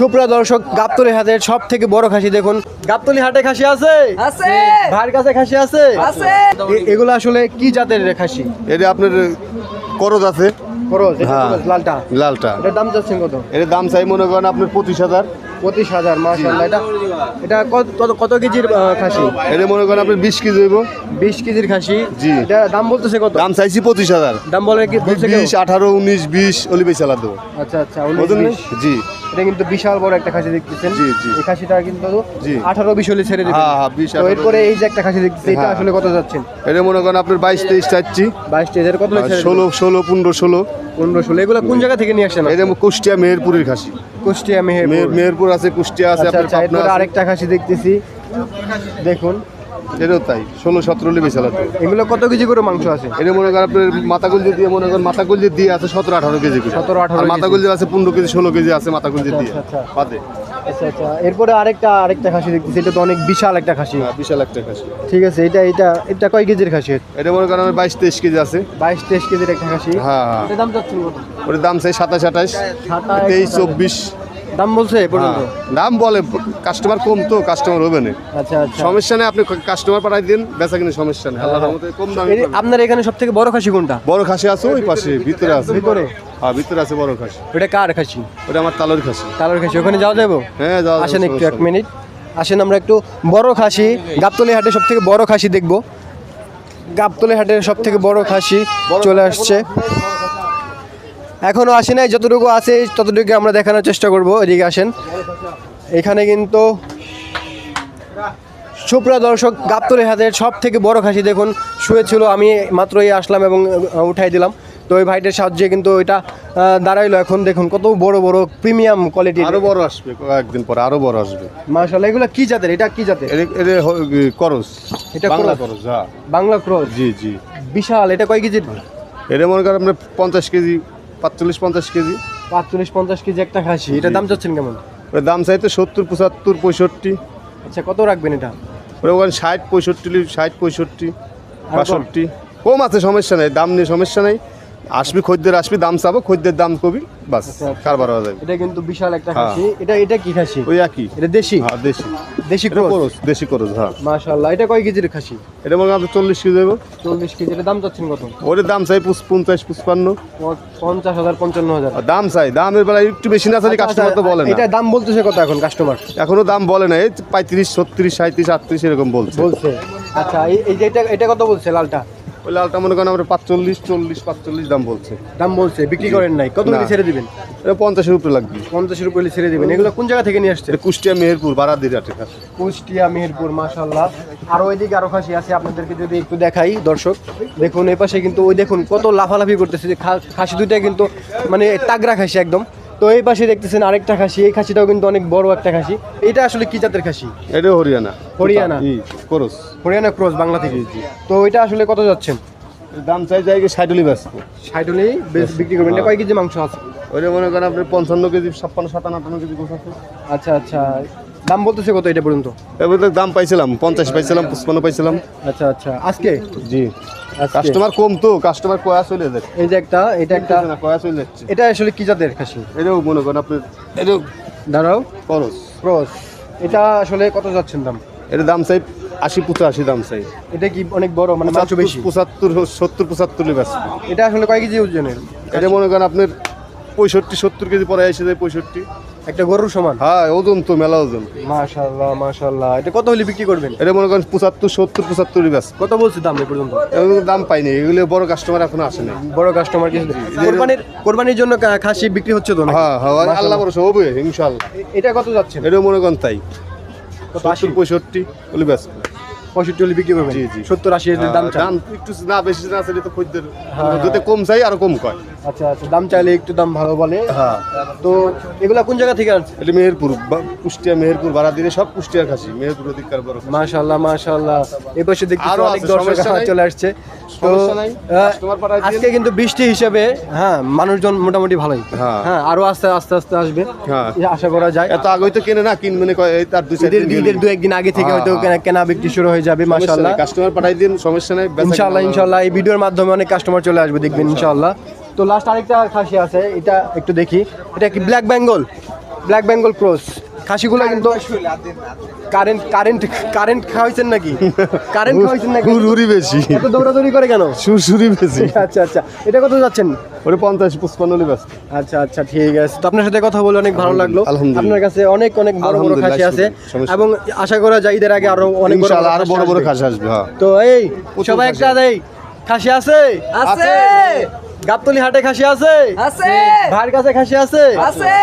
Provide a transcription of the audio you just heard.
সুপ্রিয় দর্শক গাবতলি হাটের সব থেকে বড় খাসি দেখুন। গাবতলি হাটে খাসি আছে? আছে। ভাইয়ের কাছে খাসি আছে? আছে। এগুলো আসলে কি জাতের রে খাসি? এটা আপনার করজ আছে। এটা হ্যাঁ। লালটা। লালটা। এটার দাম যাচ্ছেন কত? এর দাম চাই মনে করেন আপনার পঁচিশ হাজার। পঁচিশ হাজার মাসাল্লাহ এটা এটা কত- কত কত কেজির খাসি? এটা মনে করেন আপনার বিশ কেজি হইব। বিশ কেজির খাসি? জি। এটা দাম বলতেছে কত? দাম চাইছি পঁচিশ হাজার। দাম বলে কি বলছে? বিশ আঠারো উনিশ বিশ অলিবে চালা দেবো। আচ্ছা আচ্ছা উনিশ, জি। এটা কিন্তু বিশাল বড় একটা খাসি দেখতেছেন। জি, জি। এই খাসিটা কিন্তু জি। আঠারো বিশ হলে ছেড়ে দিবেন। হ্যাঁ, হ্যাঁ, 20, তো এরপরে এই যে একটা খাসি দেখতেছি এটা হ্যাঁ। আসলে কত যাচ্ছেন? এটা মনে করেন আপনার বাইশ তেইশ চাচ্ছি। বাইশ এর কত ছেড়ে ষোলো ষোলো পনেরো ষোলো। পনেরো ষোলো এগুলো কোন জায়গা থেকে নিয়ে আসছেন এটা কুষ্টিয়া মেহেরপুরের খাসি। কুষ্টিয়া মেহেরপুর। মেহেরপুর আছে কুষ্টিয়া আছে আচ্ছা আপনার আচ্ছা পাবনা আরেকটা খাসি দেখতেছি। দেখুন। এটাও তাই ষোলো সতেরো চালা দেবো এগুলো কত কেজি করে মাংস আছে? এটা মনে করেন আপনার মাথা গুলজি দিয়ে মনে করেন মাথা গুলজি দিয়ে আছে সতেরো আঠারো কেজি করে। 17, 18 আর মাথা কেজি। আছে পনেরো কেজি ষোলো কেজি আছে মাথা গুলজি দিয়ে আচ্ছা, আচ্ছা। বাদে। আচ্ছা আচ্ছা। এরপরে আরেকটা আরেকটা খাসি দেখতেছি এটা তো অনেক বিশাল একটা খাসি। হ্যাঁ, বিশাল একটা খাসি। ঠিক আছে এটা এটা এটা কয় কেজির খাসি? এটা মনে করেন বাইশ তেইশ কেজি আছে। বাইশ তেইশ কেজির একটা খাসি। হ্যাঁ হ্যাঁ। দাম কত? ওটার দাম চাই সাতাশ আঠাশ তেইশ চব্বিশ। দাম বলছে পর্যন্ত? হ্যাঁ, দাম বলে কাস্টমার কম তো কাস্টমার হবে না। আচ্ছা আচ্ছা। সমস্যা নেই আপনি কাস্টমার পাঠাই দিন বেচা কিনে সমস্যা নেই। আল্লাহর রহমতে কম দামে। আপনার এখানে সব থেকে বড় খাসি কোনটা? বড় খাসি আছে ওই পাশে ভিতরে আছে। ভিতরে? হ্যাঁ ভিতরে আছে বড় খাসি। ওটা কার খাসি? ওটা আমার তালুর খাসি। তালার খাসি। ওখানে যাওয়া যাব হ্যাঁ যাওয়া আসেন একটু এক মিনিট। আসেন আমরা একটু বড় খাসি গাবতলি হাটে সব থেকে বড় খাসি দেখব। গাবতলি হাটের সব থেকে বড় খাসি চলে আসছে। এখনও আসে নাই যতটুকু আছে ততটুকু আমরা দেখানোর চেষ্টা করব। এদিকে আসেন। এখানে কিন্তু সুপ্রিয় দর্শক গাবতলি হাটের সব থেকে বড় খাসি দেখুন শুয়েছিল আমি মাত্রই আসলাম এবং উঠাই দিলাম। তো ওই ভাইটের সাহায্যে কিন্তু এটা দাঁড়াইলো এখন দেখুন কত বড় বড় প্রিমিয়াম কোয়ালিটি আরও বড় আসবে কয়েকদিন পরে আরও বড় আসবে। মাশাআল্লাহ এগুলো কি জাতের? এটা কি জাতের? এটা- করস। এটা বাংলা করস? হ্যাঁ। বাংলা ক্রস? জি জি। বিশাল এটা কয় কেজির? এটা মনে করেন আপনার পঞ্চাশ কেজি পাঁচচল্লিশ পঞ্চাশ কেজি। পাঁচচল্লিশ পঞ্চাশ কেজি একটা খাসি। এটা দাম চাচ্ছেন কেমন? ওর দাম চাইতে সত্তর পঁচাত্তর পঁয়ষট্টি। আচ্ছা কত রাখবেন এটা? ওরা ওখানে ষাট পঁয়ষট্টি ষাট পঁয়ষট্টি বাষট্টি। কম আছে সমস্যা নেই দাম নিয়ে সমস্যা নেই। আসবি খদ্দের আসবি দাম চাবো খদ্দের দাম কবি বাস আচ্ছা, আচ্ছা। কারবার হওয়া যাবে। এটা কিন্তু বিশাল একটা হ্যাঁ। খাসি। এটা এটা কি খাসি? ওই একই। এটা দেশি? হ্যাঁ দেশি। দেশি ক্রস দেশি করস হ্যাঁ। মাশাআল্লাহ। এটা কয় কেজির খাসি? এটা মনে হয় চল্লিশ কেজি দেবো চল্লিশ কেজি। এটা দাম চাচ্ছেন কত? ওর দাম চাই পঞ্চাশ পুষ্পান্ন। প- পঞ্চাশ হাজার পঞ্চান্ন হাজার। দাম চাই। দামের বেলায় একটু বেশি না চাই কাস্টমার তো বলে না। এটা দাম বলতেছে কত এখন কাস্টমার এখনও দাম বলে না। এই পঁয়ত্রিশ ছত্রিশ সাঁত্রিশ আটত্রিশ এরকম বলছে। বলছে। আচ্ছা এই যে এটা এটা কত বলছে লালটা? ওই লালটা মনে করেন আমরা পাঁচচল্লিশ চল্লিশ পাঁচচল্লিশ দাম বলছে। দাম বলছে বিক্রি করেন নাই। কত। করে ছেড়ে দিবেন? এটা পঞ্চাশের উপরে লাগবে। পঞ্চাশের উপরে ছেড়ে দিবেন। এগুলো কোন জায়গা থেকে নিয়ে আসছে কুষ্টিয়া মেহেরপুর বারাত দিরাটে কুষ্টিয়া মেহেরপুর মাশাল্লাহ আর ওইদিকে আরও খাসি আছে আপনাদেরকে যদি একটু দেখাই দর্শক। দেখুন এই পাশে কিন্তু ওই দেখুন কত লাফালাফি করতেছে। যে খাসি দুইটা কিন্তু মানে তাগড়া খাসি একদম। তো এই পাশে দেখতেছেন আরেকটা খাসি এই খাসিটাও কিন্তু অনেক বড় একটা খাসি। এটা আসলে কি জাতের খাসি? এটা হরিয়ানা। হরিয়ানা? করস। হরিয়ানা ক্রস বাংলা থেকে। তো এটা আসলে কত যাচ্ছেন? দাম চাই যাই ষাটলি হলেই বেশ বিক্রি করবেন। এটা কয় কেজি মাংস আছে? ওইটা মনে করেন আপনার পঞ্চান্ন কেজি ছাপ্পান্ন সাতান্ন আটান্ন কেজি গোছ আছে। আচ্ছা আচ্ছা। দাম বলতেছে কত এটা পর্যন্ত? এবার দাম পাইছিলাম পঞ্চাশ পাইছিলাম পঁচপান্ন পাইছিলাম। আচ্ছা আচ্ছা। আজকে? জি। কাস্টমার কম তো কাস্টমার কয়া চলে যাচ্ছে। এই যে একটা এটা একটা। না কয়া চলে যাচ্ছে। এটা আসলে কি জাতের খাসি? এটাও মনে করেন আপনি এটাও দাঁড়াও। খরচ ক্রস। এটা আসলে কত যাচ্ছেন দাম? এর দাম চাই আশি পঁচাশি দাম চাই। এটা কি অনেক বড় মানে মাংস বেশি? পঁচাত্তর সত্তর পঁচাত্তর ব্যস্ত এটা আসলে কয় কেজি ওজনের? এটা মনে করেন আপনার পঁয়ষট্টি সত্তর কেজি পরে এসে যায় পঁয়ষট্টি। একটা গরুর সমান? হ্যাঁ ওজন তো মেলা ওজন। মাশাআল্লাহ মাশাআল্লাহ। এটা কত হলে বিক্রি করবেন? এটা মনে করেন পঁচাত্তর সত্তর পঁচাত্তর ব্যস্ত কত বলছে দাম এ পর্যন্ত? দাম পাইনি এগুলো বড় কাস্টমার এখনও আসে নাই। বড় কাস্টমার কিছু কোরবানির কোরবানির জন্য খাসি বিক্রি হচ্ছে তো হ্যাঁ হ্যাঁ আল্লাহ ভরসা হবে ইনশাল্লাহ এ- এটা কত যাচ্ছেন এটা মনে করেন তাই। আশি? পঁয়ষট্টি ওগুলো ব্যস্ত পঁয়ষট্টি হলে বিক্রি করবেন? জি, জি। সত্তর আশি দাম দাম একটু না বেশি না আছে তো খদ্দের হ্যাঁ। যদি কম চাই আরও কম কয়। আচ্ছা আচ্ছা দাম চাইলে একটু দাম ভালো বলে। হ্যাঁ। তো এগুলা কোন জায়গা থেকে আনছে এটা মেহেরপুর বা- কুষ্টিয়া মেহেরপুর ভাড়া দিলে সব কুষ্টিয়ার খাসি মেহেরপুর অধিকার বড়। মাশাআল্লাহ মাশাআল্লাহ। আরও অনেক দর্শক চলে আসছে। তো। আজকে কিন্তু বৃষ্টি হিসেবে হ্যাঁ মানুষজন মোটামুটি ভালোই। হ্যাঁ। হ্যাঁ আরও আস্তে আস্তে আস্তে আসবে। হ্যাঁ। আশা করা যায়। এত আগে তো কেনে না কিনবে না কয় তার দুই চার দিন দু একদিন আগে থেকে হ্যাঁ, হয়তো হ্যাঁ। কেনা- কেনা বিক্রি শুরু হয়ে যাবে মাশাআল্লাহ। কাস্টমার পাঠাই দিন সমস্যা নাই বেচা ইনশাআল্লাহ ইনশাআল্লাহ এই ভিডিওর মাধ্যমে অনেক কাস্টমার চলে আসবে দেখবেন ইনশাআল্লাহ। তো লাস্ট আরেকটা খাসি আছে এটা একটু দেখি। এটা কি black Bengal black Bengal cross খাসিগুলো কিন্তু কারেন্ট কারেন্ট কারেন্ট খাওয়াইছেন নাকি? কারেন্ট খাওয়াইছেন নাকি? হুড়ি বেশি। এত দৌড়াদৌড়ি করে কেন? সুরসুরি বেশি। আচ্ছা আচ্ছা। এটা কত যাচ্ছেন? ওরে পঞ্চাশ পুষ্পান্ন ব্যস্ত। আচ্ছা আচ্ছা ঠিক আছে। তো আপনার সাথে কথা বলে অনেক ভালো লাগল। আপনার কাছে অনেক অনেক বড় বড় খাসি আছে। এবং আশা করা যায় ঈদের আগে আরও অনেক বড় ইনশাআল্লাহ আরও বড় বড় খাসি আসবে হ্যাঁ। তো এই সবাই একটা দেই। খাসি আছে। আছে। গাবতলি হাটে খাসি আছে? আছে। ভাইয়ের কাছে খাসি আছে? আছে।